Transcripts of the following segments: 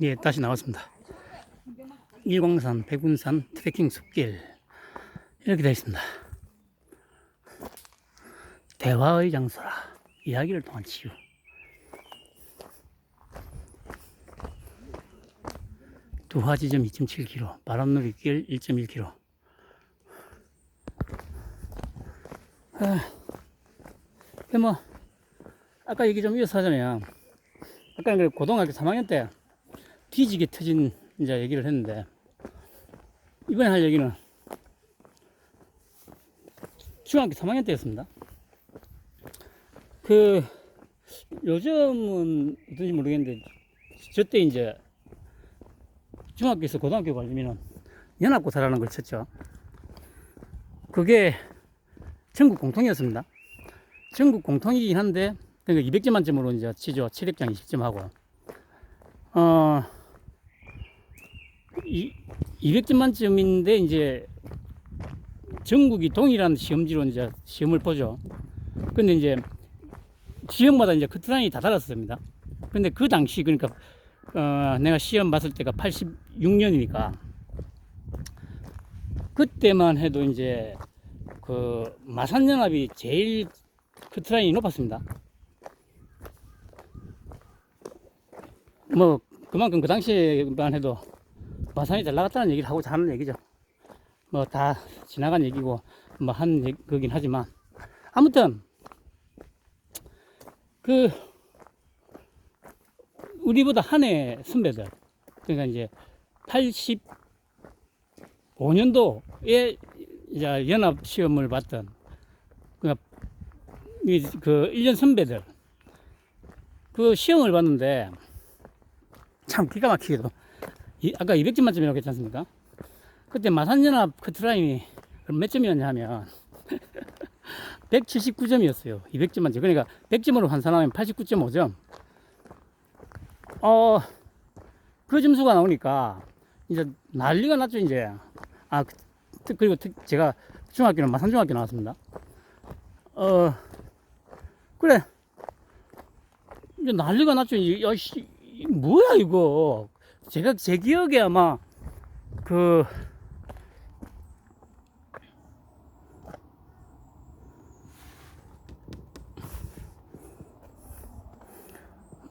예, 다시 나왔습니다. 일광산, 백운산 트레킹 숲길 이렇게 되어 있습니다. 대화의 장소라 이야기를 통한 치유. 두화 지점 2.7km, 바람놀이길 1.1km. 아, 그 뭐, 아까 얘기 좀 이어서 하자면, 아까 그 고등학교 3학년 때 뒤지게 터진 이제 얘기를 했는데, 이번에 할 얘기는 중학교 3학년 때였습니다. 그, 요즘은 어떤지 모르겠는데, 저 때 이제 중학교에서 고등학교 가려면 연합고사라는 걸 쳤죠. 그게 전국 공통이었습니다. 전국 공통이긴 한데, 그러니까 200점 만점으로 이제 치죠. 체력장 20점 하고. 어, 이, 200점 만점인데, 이제 전국이 동일한 시험지로 이제 시험을 보죠. 근데 이제 지역마다 이제 커트라인이 다 달랐습니다. 근데 그 당시, 그러니까 어, 내가 시험 봤을 때가 86년이니까 그때만 해도 이제 그 마산연합이 제일 커트라인이 높았습니다. 뭐 그만큼 그 당시에만 해도 마산이 잘 나갔다는 얘기를 하고자 하는 얘기죠. 뭐 다 지나간 얘기고 뭐 한 거긴 하지만 아무튼 그 우리보다 한 해 선배들 그러니까 이제 85년도에 이제 연합 시험을 봤던 그러니까 이- 그 1년 선배들 그 시험을 봤는데 참 기가 막히게도 이- 아까 200점 만점이라고 했지 않습니까? 그때 마산연합 커트라인이 몇 점이었냐 하면 179점이었어요. 200점 만점. 그러니까 100점으로 환산하면 89.5점. 어, 그 점수가 나오니까 이제 난리가 났죠, 이제. 아, 그- 특- 그리고 특- 제가 중학교는 마산중학교 나왔습니다. 어, 그래. 이제 난리가 났죠. 이- 야, 씨, 이 뭐야, 이거. 제가 제 기억에 아마 그,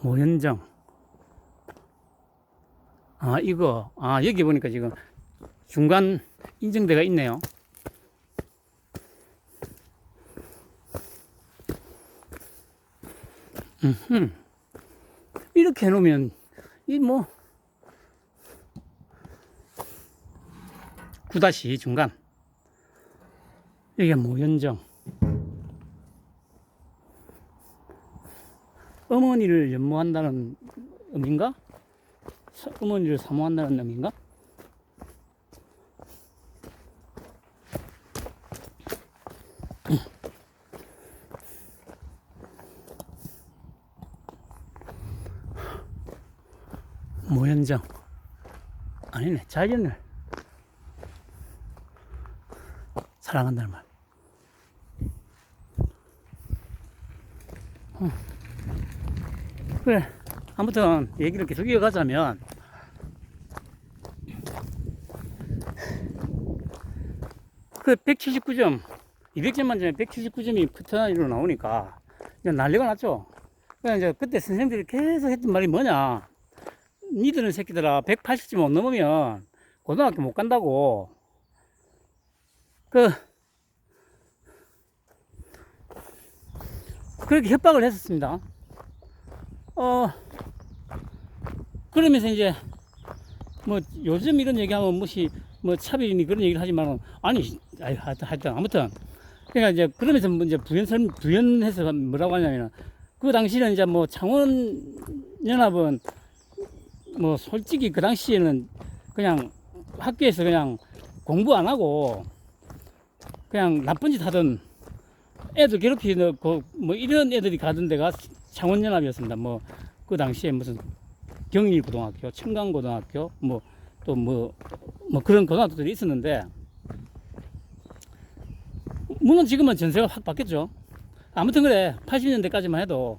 모현정. 아, 이거. 아, 여기 보니까 지금 중간 인증대가 있네요. 음흠. 이렇게 해놓으면, 이 뭐, 구다시 중간. 이게 모현정. 어머니를 연모한다는 의미인가? 사- 어머니를 사모한다는 의미인가? 모현정. 아니네 자연을. 사랑한다는 말. 어. 그래. 아무튼 얘기를 계속 이어가자면. 그 179점 200점 만점에 179점이 커트라인으로 나오니까 난리가 났죠. 그래서 이제 그때 선생님들이 계속 했던 말이 뭐냐 니들은 새끼들아 180점 못 넘으면 고등학교 못 간다고. 그 그렇게 협박을 했었습니다. 어 그러면서 이제 뭐 요즘 이런 얘기하면 무시 뭐 차별이니 그런 얘기를 하지만 아니 하여튼, 아무튼 그러니까 이제 그러면서 뭐 이제 부연 설 부연해서 뭐라고 하냐면 그 당시는 이제 뭐 창원 연합은 뭐 솔직히 그 당시에는 그냥 학교에서 그냥 공부 안 하고 그냥 나쁜 짓 하던 애들 괴롭히는 그뭐 이런 애들이 가던 데가 창원연합이었습니다. 뭐 그 당시에 무슨 경일고등학교, 청강고등학교, 뭐 또 뭐 뭐 그런 고등학교들이 있었는데 물론 지금은 전세가 확 바뀌었죠. 아무튼 그래 80년대까지만 해도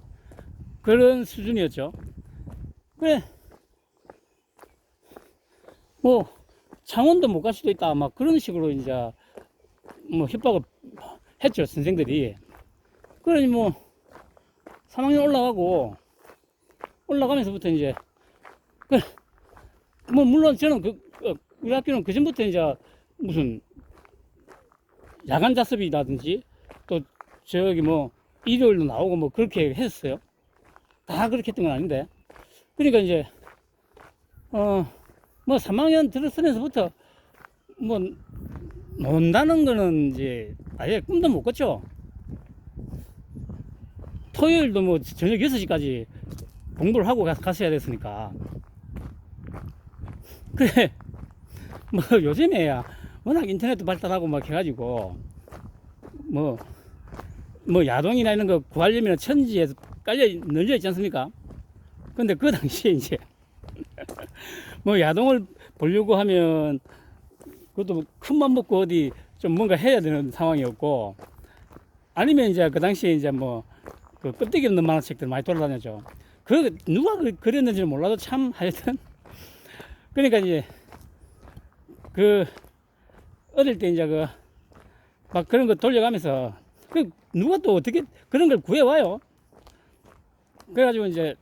그런 수준이었죠. 그래. 뭐, 창원도 못 갈 수도 있다. 막 그런 식으로 이제, 뭐, 협박을 했죠, 선생들이. 그러니 뭐, 3학년 올라가고, 올라가면서부터 이제, 그, 뭐, 물론 저는 그, 어, 우리 학교는 그 전부터 이제 무슨 야간 자습이라든지 또 저기 뭐 일요일도 나오고 뭐 그렇게 했었어요. 다 그렇게 했던 건 아닌데. 그러니까 이제, 어, 뭐 3학년 들어서면서부터 뭐 논다는 거는 이제 아예 꿈도 못 꿨죠. 토요일도 뭐 저녁 6시까지 공부를 하고 가- 갔어야 됐으니까. 그래. 뭐 요즘에야 워낙 인터넷도 발달하고 막 해가지고 뭐, 뭐 야동이나 이런 거 구하려면 천지에 깔려, 널려 있지 않습니까? 근데 그 당시에 이제 뭐 야동을 보려고 하면 그것도 큰맘 먹고 어디 좀 뭔가 해야 되는 상황이었고 아니면 이제 그 당시에 이제 뭐그 껍데기 없는 만화책들 많이 돌아다녔죠. 그 누가 그- 그랬는지는 몰라도 참 하여튼 그러니까 이제 그 어릴 때 이제 그 막 그런 거 돌려가면서 그 누가 또 어떻게 그런 걸 구해 와요. 그래가지고 이제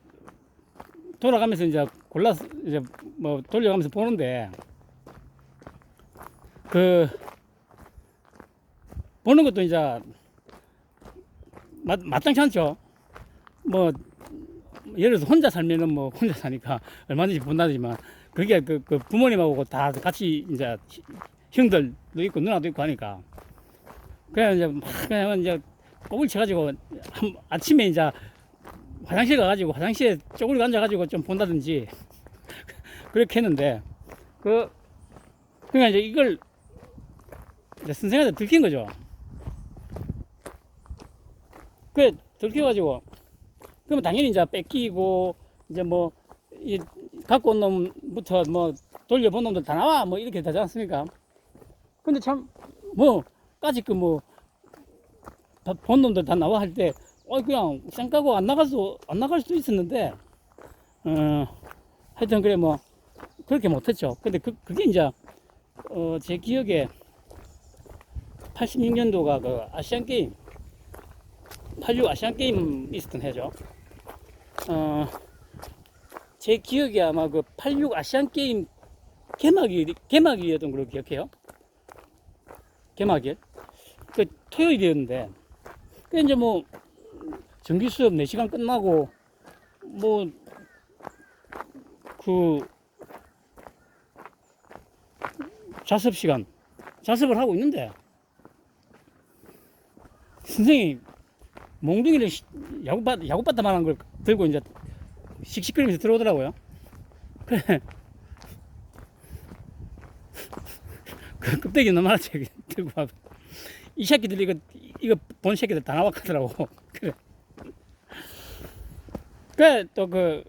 돌아가면서 이제 골라서 이제 뭐 돌려가면서 보는데 그 보는 것도 이제 마, 마땅치 않죠. 뭐 예를 들어서 혼자 살면은 뭐 혼자 사니까 얼마든지 본다지만 그게 그, 그 부모님하고 다 같이 이제 형들도 있고 누나도 있고 하니까 그냥 이제 막 그냥 이제 꼬불 쳐가지고 한, 아침에 이제 화장실 가가지고 화장실에 쪼그리고 앉아가지고 좀 본다든지 그렇게 했는데 그 그러니까 이제 이걸 이제 선생한테 들킨 거죠. 그 들켜가지고 그러면 당연히 이제 뺏기고 이제 뭐 이 갖고 온 놈부터 뭐 돌려본 놈들 다 나와 뭐 이렇게 되지 않습니까? 근데 참 뭐 까짓 그뭐 본 놈들 다 나와 할때 어 그냥 쌩 까고 안 나갈 수 안 나갈 수도 있었는데 어 하여튼 그래 뭐 그렇게 못했죠. 근데 그 그게 이제 어 제 기억에 86년도가 그 아시안 게임 86 아시안 게임 있었던 해죠. 어, 제 기억에 아마 그 86 아시안 게임 개막일 개막일이었던 걸로 기억해요. 개막일. 그 토요일이었는데 그 이제 뭐 정규 수업 4시간 끝나고 뭐 그 자습 시간 자습을 하고 있는데 선생님 몽둥이를 시- 야구바, 야구바다만한 걸 들고 이제 씩씩거리면서 들어오더라고요. 그래. 그 껍데기 너무 하나 책 들고 와. 이 새끼들 이거 이거 본 새끼들 다 나왔더라고. 그래. 그래 또그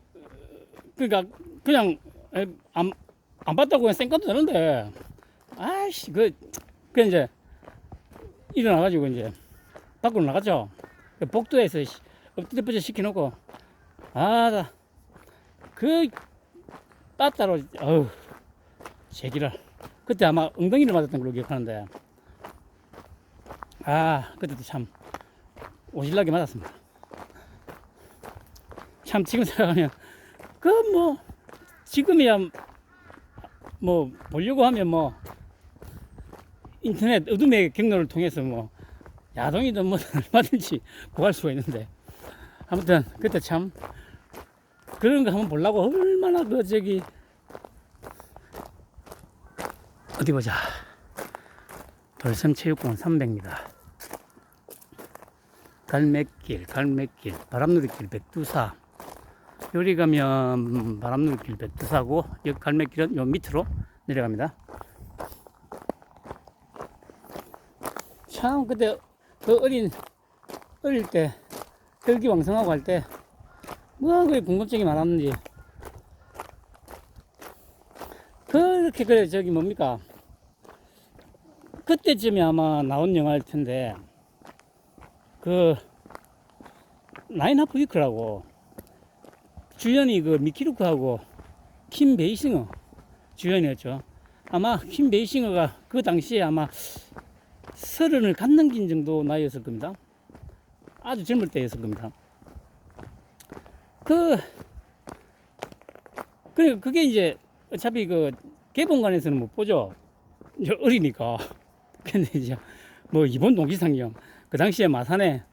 그러니까 그냥 에, 안, 안 봤다고 그냥 쌩까도 되는데. 아이씨 그, 그 이제 일어나가지고 이제 밖으로 나갔죠. 그 복도에서 시- 엎드려 뻗쳐 시켜놓고 아나 그 따따로 어우 제기를 그때 아마 엉덩이를 맞았던 걸로 기억하는데. 아 그때도 참 오질나게 맞았습니다 참 지금 생각하면 그 뭐 지금이야 뭐 보려고 하면 뭐 인터넷 어둠의 경로를 통해서 뭐 야동이든 뭐 얼마든지 구할 수가 있는데 아무튼 그때 참 그런 거 한번 보려고 얼마나 그 저기 어디 보자. 돌섬체육관 300m 갈매길 갈매길 바람누리길 백두사 여기 가면 바람누리길 백두사고 여기 갈매길은 요 밑으로 내려갑니다. 참 그때 그 어린 어릴 때 혈기 왕성하고 할 때 뭐가 그래 궁금증이 많았는지. 그렇게 그래 저기 뭡니까? 그때쯤에 아마 나온 영화일 텐데 그 나인 하프 위크라고 주연이 그 미키루크하고 킴 베이싱어 주연이었죠. 아마 킴 베이싱어가 그 당시에 아마 서른을 갓 넘긴 정도 나이였을 겁니다. 아주 젊을 때였을 겁니다. 그, 그, 그게 이제 어차피 그 개봉관에서는 못 보죠. 이제 어리니까. 근데 이제 뭐 이번 동시상영 그 당시에 마산에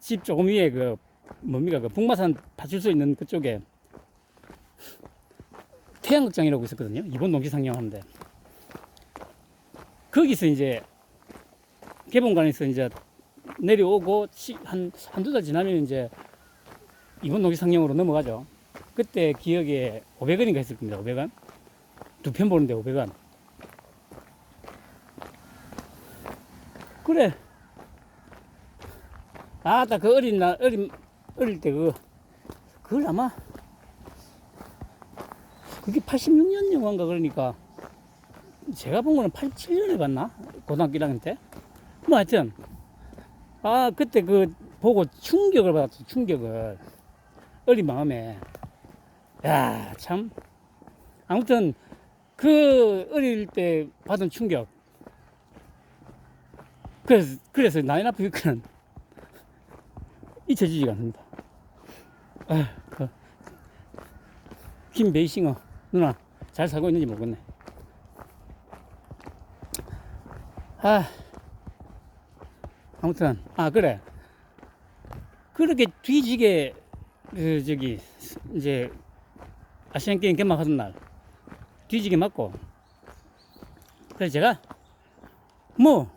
집 조금 위에 그 뭡니까 그 북마산 파출소 있는 그쪽에 태양극장이라고 있었거든요. 이번 동시상영 하는데 거기서 이제 개봉관에서 이제 내려오고 시- 한 한두 달 지나면 이제 이번 동시상영으로 넘어가죠. 그때 기억에 500원인가 했을 겁니다. 500원. 두 편 보는데 500원. 그래. 아따 그 어린 나 어린 어릴 때 그 그걸 아마 그게 86년 영화인가 그러니까 제가 본 거는 87년에 봤나? 고등학교 1학년 때. 뭐 하여튼 아 그때 그 보고 충격을 받았어 충격을. 어린 마음에. 야 참. 아무튼 그 어릴 때 받은 충격. 그래서 그래서 나인 아프 유크는 잊혀지지가 않습니다. 아, 그 김베이싱어 누나 잘 살고 있는지 모르겠네. 아 아무튼 아 그래 그렇게 뒤지게 그 저기 이제 아시안 게임 개막하던 날 뒤지게 맞고 그래서 제가 뭐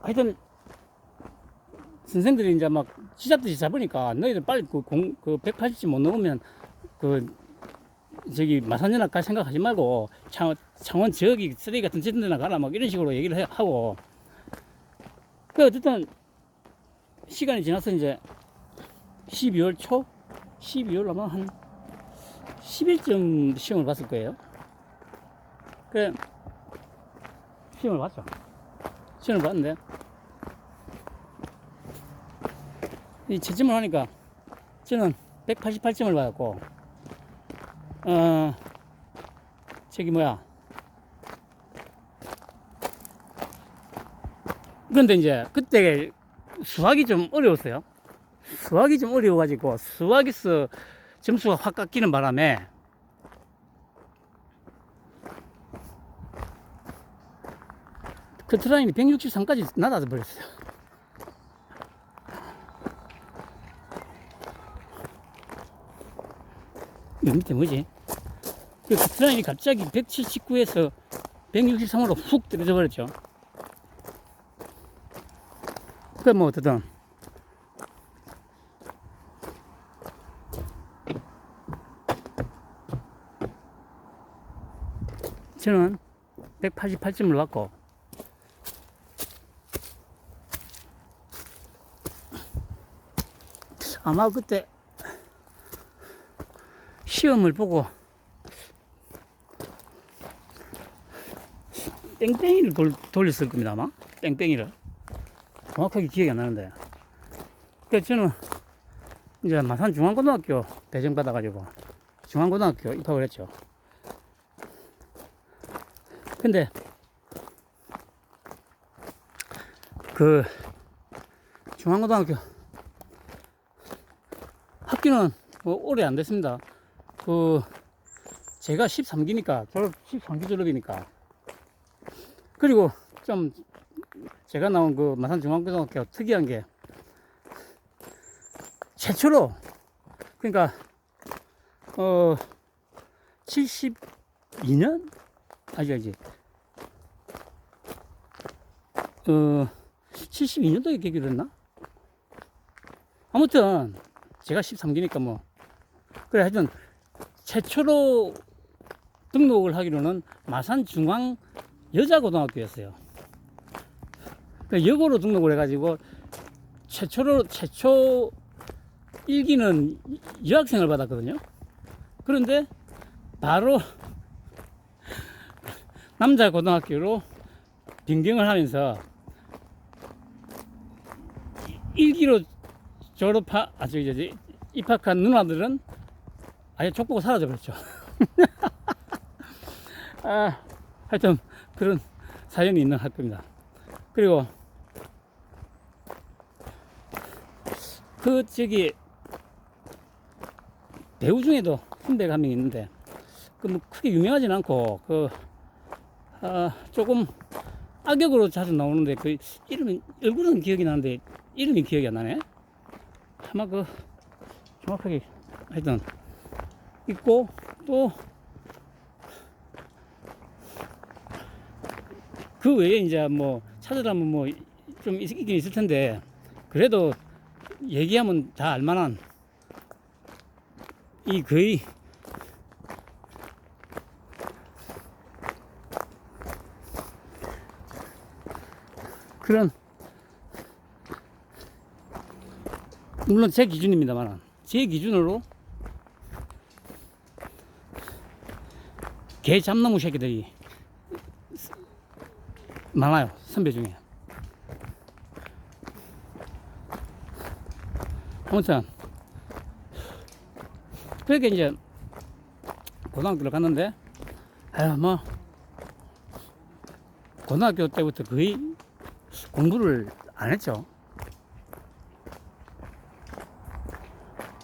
하여튼 선생들이 이제 막 지잡듯이 잡으니까 너희들 빨리 그 공, 그 180씩 못 넘으면 그 저기 마산연합 갈 생각하지 말고 창, 창원 저기 쓰레기 같은 짓데나 가라 막 이런 식으로 얘기를 해- 하고 그 어쨌든 시간이 지나서 이제 12월 초 12월 아마 한 10일쯤 시험을 봤을 거예요. 그래 시험을 봤죠. 시험을 봤는데 이 채점을 하니까 저는 188점을 받았고 어 저기 뭐야. 그런데 이제 그때 수학이 좀 어려웠어요. 수학이 좀 어려워가지고 수학에서 점수가 확 깎이는 바람에 커트라인이 163까지 낮아져 버렸어요 밑에 뭐지? 그 커트라인이 갑자기 179에서 163으로 훅 떨어져 버렸죠. 그뭐 어쨌든 저는 188점을 받고 아마 그때 시험을 보고 땡땡이를 돌, 돌렸을 겁니다 아마. 땡땡이를. 정확하게 기억이 안 나는데. 그래서 저는 이제 마산 중앙고등학교 배정 받아 가지고 중앙고등학교 입학을 했죠. 근데 그 중앙고등학교 학기는 뭐 오래 안 됐습니다 그 제가 13기니까 졸업 13기 졸업이니까. 그리고 좀 제가 나온 그 마산 중앙고등학교 특이한 게 최초로 그러니까 어 72년? 아직 아직 어 72년도에 개교를 했나? 아무튼 제가 13기니까 뭐. 그래 하여튼 최초로 등록을 하기로는 마산 중앙 여자고등학교였어요. 그 여고로 등록을 해가지고 최초로 최초 일기는 여학생을 받았거든요. 그런데 바로 남자 고등학교로 변경을 하면서 일기로 졸업하 아 저기 저기 입학한 누나들은 아예 족보고 사라져 버렸죠. 아, 하여튼 그런 사연이 있는 학교입니다. 그리고 그 저기 배우 중에도 선배가 한 명 있는데 그 뭐 크게 유명하진 않고 그 아, 조금 악역으로 자주 나오는데 그 이름이 얼굴은 기억이 나는데 이름이 기억이 안 나네. 아마 그 정확하게 하여튼 있고 또 그 외에 이제 뭐 찾으라면 뭐 좀 있긴 있을 텐데 그래도 얘기하면 다 알만한 이 거의 그런 물론 제 기준입니다만 제 기준으로 개 잡나무 새끼들이 많아요 선배 중에. 아무튼 그렇게 이제 고등학교를 갔는데 아유 뭐 고등학교 때부터 거의 공부를 안 했죠.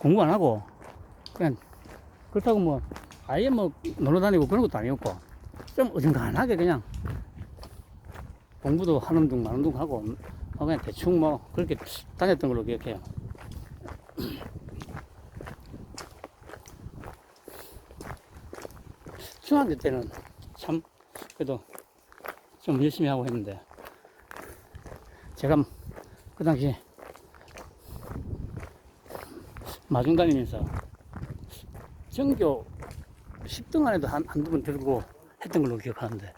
공부 안 하고 그냥 그렇다고 뭐 아예 뭐 놀러 다니고 그런 것도 아니었고 좀 어중간하게 그냥 공부도 하는 둥 마는 둥 하고 뭐 그냥 대충 뭐 그렇게 다녔던 걸로 기억해요. 중학교 때는 참 그래도 좀 열심히 하고 했는데 제가 그 당시에 마중 다니면서 전교 10등 안에도 한, 한두 번 들고 했던 걸로 기억하는데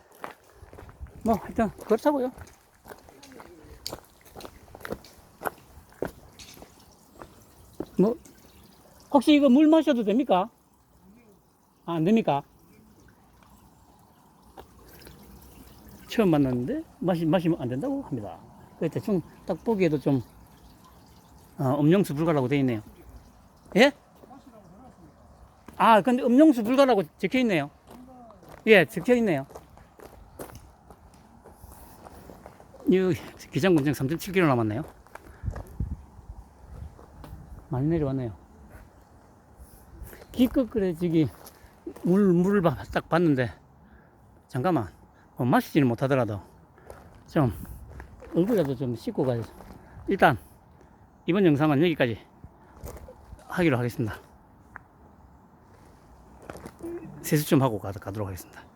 뭐 하여튼 그렇다고요 뭐 혹시 이거 물 마셔도 됩니까? 아, 안 됩니까? 처음 만났는데 마시, 마시면 안 된다고 합니다 그 대충 딱 보기에도 좀 어, 음용수 불가라고 되어 있네요 예? 아, 근데 음용수 불가라고 적혀 있네요. 예, 적혀 있네요. 이 기장군장 3.7km 남았네요. 많이 내려왔네요. 기껏 그래, 저기, 물, 물을 봐- 딱 봤는데, 잠깐만, 뭐 마시지는 못하더라도, 좀, 얼굴이라도 좀 씻고 가야죠. 일단, 이번 영상은 여기까지 하기로 하겠습니다. 세수 좀 하고 가, 가도록 하겠습니다.